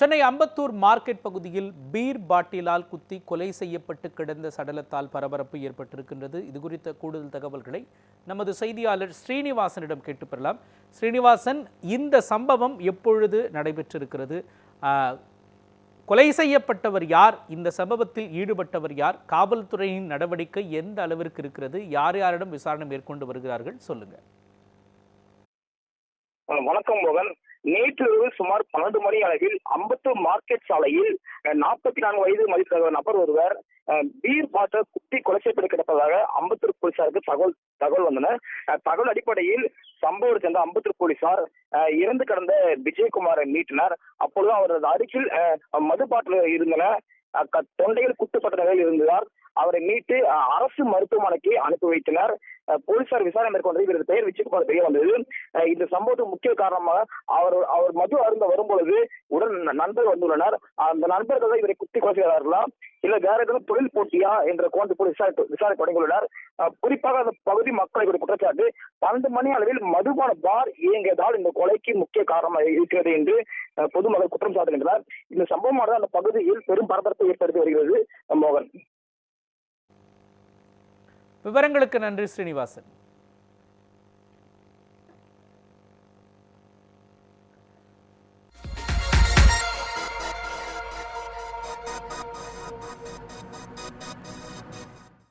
Chennai Ambattur market பகுதியில் beer பாட்டிலால் குத்தி கொலை செய்யப்பட்டு கிடந்த சடலத்தால் பரபரப்பு ஏற்பட்டிருக்கின்றது. இது குறித்த கூடுதல் தகவல்களை நமது செய்தியாளர் ஸ்ரீனிவாசனிடம் கேட்டு பெறலாம். ஸ்ரீனிவாசன் இந்த சம்பவம் எப்பொழுது நடைபெற்றிருக்கிறது? கொலை செய்யப்பட்டவர் யார்? இந்த சம்பவத்தில் ஈடுபட்டவர் யார்? காவல்துறையின் நடவடிக்கை எந்த அளவிற்கு இருக்கிறது? யார் யாரிடம் விசாரணை மேற்கொண்டு வருகிறார்கள்? சொல்லுங்கள் வணக்கம் மோகன். நேற்று சுமார் பன்னெண்டு மணி அளவில் அம்பத்தூர் மார்க்கெட் சாலையில் நாற்பத்தி நான்கு வயது மதிப்பிட்ட நபர் ஒருவர் பீர் பாட்டில் குத்தி கொலை செய்யப்பட்டு கிடப்பதாக அம்பத்தூர் போலீசாருக்கு தகவல் தகவல் வந்தன தகவல் அடிப்படையில் சம்பவத்தை சேர்ந்த அம்பத்தூர் போலீசார் இறந்து கடந்த விஜயகுமாரை மீட்டினர். அப்பொழுது அவரது அருகில் மது பாட்டில் இருந்தன. க- தொண்டையில் குட்டுப்பட்ட நிலையில் இருந்தார் அவரை மீட்டு அரசு மருத்துவமனைக்கு அனுப்பி வைத்தனர். போலீசார் விசாரணை மேற்கொண்டு இவரது பெயர் விஜயகுமார் தெரிய வந்தது. இந்த சம்பவத்துக்கு முக்கிய காரணமாக அவர் அவர் மது அருந்த வரும்பொழுது உடன் நண்பர் வந்துள்ளனர். அந்த நண்பர்கள் தான் இவரை குத்தி கொலை செய்தார்களா? இல்ல வேற ஏதாவது தொழில் போட்டியா? என்ற கோண்டு போய் விசாரணை விசாரணை தொடங்கியுள்ளனர். குறிப்பாக அந்த பகுதி மக்களை ஒரு குற்றச்சாட்டு பன்னெண்டு மணி அளவில் மதுபான பார் இயங்கியதால் இந்த கொலைக்கு முக்கிய காரணமாக இருக்கிறது என்று பொதுமக்கள் குற்றம் சாட்டுகின்றனர். இந்த சம்பவமானது அந்த பகுதியில் பெரும் பரபரப்பை ஏற்படுத்தி வருகிறது. மோகன். விவரங்களுக்கு நன்றி ஸ்ரீனிவாசன்.